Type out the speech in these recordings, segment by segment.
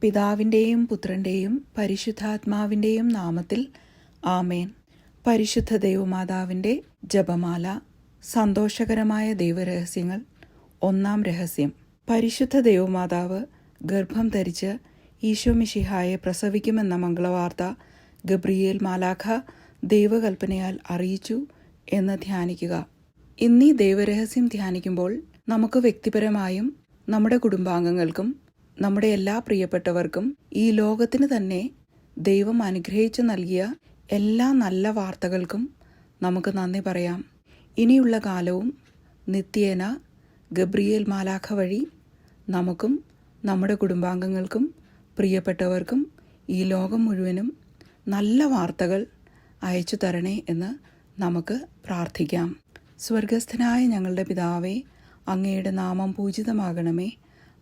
പിതാവിന്റെയും പുത്രന്റെയും പരിശുദ്ധാത്മാവിന്റെയും നാമത്തിൽ ആമേൻ. പരിശുദ്ധ ദൈവമാതാവിന്റെ ജപമാല സന്തോഷകരമായ ദൈവരഹസ്യങ്ങൾ ഒന്നാം രഹസ്യം. പരിശുദ്ധ ദൈവമാതാവ് ഗർഭം ധരിച്ച് ഈശോമിഷിഹായെ പ്രസവിക്കുമെന്ന മംഗളവാർത്ത ഗബ്രിയേൽ മാലാഖ ദൈവകൽപ്പനയാൽ അറിയിച്ചു എന്ന് ധ്യാനിക്കുക. ഇന്നീ ദൈവരഹസ്യം ധ്യാനിക്കുമ്പോൾ നമുക്ക് വ്യക്തിപരമായും നമ്മുടെ കുടുംബാംഗങ്ങൾക്കും നമ്മുടെ എല്ലാ പ്രിയപ്പെട്ടവർക്കും ഈ ലോകത്തിന് തന്നെ ദൈവം അനുഗ്രഹിച്ചു നൽകിയ എല്ലാ നല്ല വാർത്തകൾക്കും നമുക്ക് നന്ദി പറയാം. ഇനിയുള്ള കാലവും നിത്യേന ഗബ്രിയേൽ മാലാഖ വഴി നമുക്കും നമ്മുടെ കുടുംബാംഗങ്ങൾക്കും പ്രിയപ്പെട്ടവർക്കും ഈ ലോകം മുഴുവനും നല്ല വാർത്തകൾ അയച്ചു തരണേ എന്ന് നമുക്ക് പ്രാർത്ഥിക്കാം. സ്വർഗസ്ഥനായ ഞങ്ങളുടെ പിതാവേ അങ്ങയുടെ നാമം പൂജിതമാകണമേ.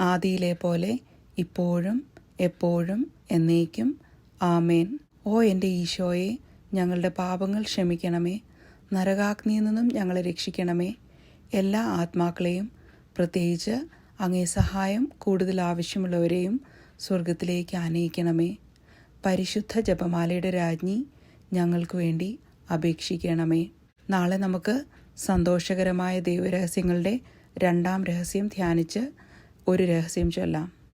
ആദിയിലെ പോലെ ഇപ്പോഴും എപ്പോഴും എന്നേക്കും. ആമേൻ. ഓ എന്റെ ഈശോയെ ഞങ്ങളുടെ പാപങ്ങൾ ക്ഷമിക്കണമേ. നരകാഗ്നിയിൽ നിന്നും ഞങ്ങളെ രക്ഷിക്കണമേ. എല്ലാ ആത്മാക്കളെയും പ്രത്യേകിച്ച് അങ്ങേ സഹായം കൂടുതൽ ആവശ്യമുള്ളവരെയും സ്വർഗത്തിലേക്ക് ആനയിക്കണമേ. പരിശുദ്ധ ജപമാലയുടെ രാജ്ഞി ഞങ്ങൾക്ക് വേണ്ടി അപേക്ഷിക്കണമേ. നാളെ നമുക്ക് സന്തോഷകരമായ ദൈവരഹസ്യങ്ങളുടെ രണ്ടാം രഹസ്യം ധ്യാനിച്ച് ഒരു രഹസ്യം ചൊല്ലാം.